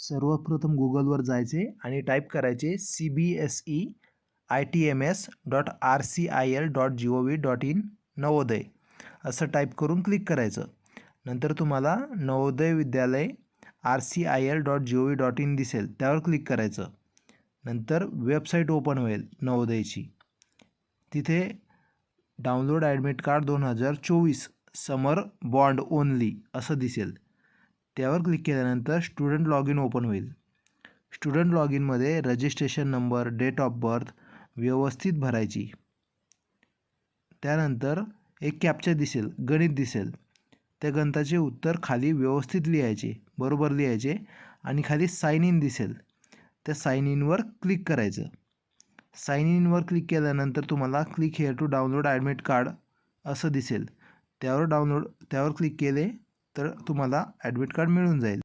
सर्वप्रथम गुगलवर जायचे आणि टाईप करायचे C B S E I T M S dot R C I L dot G O V dot in Navodaya. असं type करून click करायचं. नंतर तुम्हाला Navodaya Vidyalaya R C I L dot G O V dot in दिसेल. त्यावर click करायचं. नंतर website open होईल नवोदयची. तिथे डाउनलोड ॲडमिट कार्ड दोन हजार चोवीस समर बॉन्ड ओनली असं दिसेल. त्यावर क्लिक केल्यानंतर स्टुडंट लॉग इन ओपन होईल. Student log इनमध्ये registration number date of birth व्यवस्थित भरायची. त्यानंतर एक कॅप्चर दिसेल गणित दिसेल. त्या गणिताचे उत्तर खाली व्यवस्थित लिहायचे बरोबर लिहायचे आणि खाली साईन इन दिसेल. त्या साईन इनवर क्लिक करायचं. साईन इनवर क्लिक केल्यानंतर तुम्हाला click here to download admit card असं दिसेल. त्यावर डाउनलोड त्यावर क्लिक केले तर तुम्हाला ॲडमिट कार्ड मिळून जाईल.